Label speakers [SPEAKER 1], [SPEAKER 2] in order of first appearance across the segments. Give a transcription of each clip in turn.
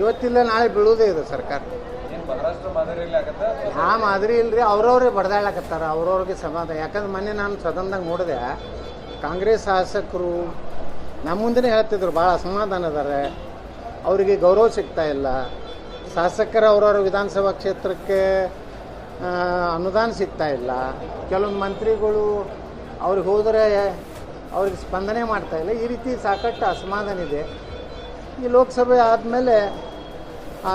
[SPEAKER 1] ಇವತ್ತಿಲ್ಲ ನಾಳೆ ಬೀಳುವುದೇ ಇದೆ ಸರ್ಕಾರ. ಆ ಮಾದರಿ ಇಲ್ರಿ ಅವ್ರವ್ರೇ ಬಡದಾಳಕತ್ತಾರ ಅವ್ರವ್ರಿಗೆ ಸಮಾಧಾನ. ಯಾಕಂದ್ರೆ ಮೊನ್ನೆ ನಾನು ಸದನದಾಗ ನೋಡಿದೆ ಕಾಂಗ್ರೆಸ್ ಶಾಸಕರು ನಮ್ಮ ಮುಂದೆ ಹೇಳ್ತಿದ್ರು ಭಾಳ ಅಸಮಾಧಾನ ಅದಾರೆ ಅವರಿಗೆ ಗೌರವ ಸಿಗ್ತಾ ಇಲ್ಲ. ಶಾಸಕರ ಅವ್ರವ್ರ ವಿಧಾನಸಭಾ ಕ್ಷೇತ್ರಕ್ಕೆ ಅನುದಾನ ಸಿಗ್ತಾ ಇಲ್ಲ. ಕೆಲವೊಂದು ಮಂತ್ರಿಗಳು ಅವ್ರಿಗೆ ಹೋದರೆ ಅವ್ರಿಗೆ ಸ್ಪಂದನೆ ಮಾಡ್ತಾ ಇಲ್ಲ. ಈ ರೀತಿ ಸಾಕಷ್ಟು ಅಸಮಾಧಾನ ಇದೆ. ಈ ಲೋಕಸಭೆ ಆದಮೇಲೆ ಆ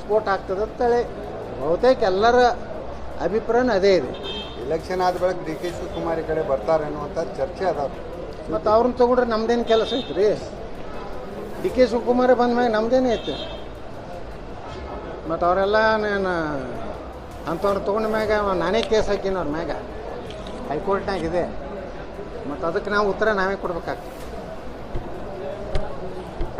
[SPEAKER 1] ಸ್ಫೋಟ್ ಆಗ್ತದೆ ಅಂತೇಳಿ ಬಹುತೇಕ ಎಲ್ಲರ ಅಭಿಪ್ರಾಯನೂ ಅದೇ ಇದೆ.
[SPEAKER 2] ಎಲೆಕ್ಷನ್ ಆದ ಬಳಿಕ ಡಿ ಕೆ ಶಿವಕುಮಾರ್ ಈ ಕಡೆ ಬರ್ತಾರೆ ಅನ್ನುವಂಥ ಚರ್ಚೆ ಅದ.
[SPEAKER 1] ಮತ್ತು ಅವ್ರನ್ನ ತಗೊಂಡ್ರೆ ನಮ್ದೇನು ಕೆಲಸ ಐತ್ರಿ? ಡಿ ಕೆ ಶಿವಕುಮಾರ್ ಬಂದ ಮ್ಯಾಗ ನಮ್ದೇನೇ ಐತೆ. ಮತ್ತು ಅವರೆಲ್ಲ ನಾನು ಅಂಥವ್ರು ತೊಗೊಂಡ ಮ್ಯಾಗ ನಾನೇ ಕೇಸ್ ಹಾಕಿನ ಅವ್ರ ಮ್ಯಾಗ ಹೈಕೋರ್ಟ್ನಾಗಿದೆ ಮತ್ತು ಅದಕ್ಕೆ ನಾವು ಉತ್ತರ ನಾವೇ ಕೊಡ್ಬೇಕಾಗ್ತದೆ.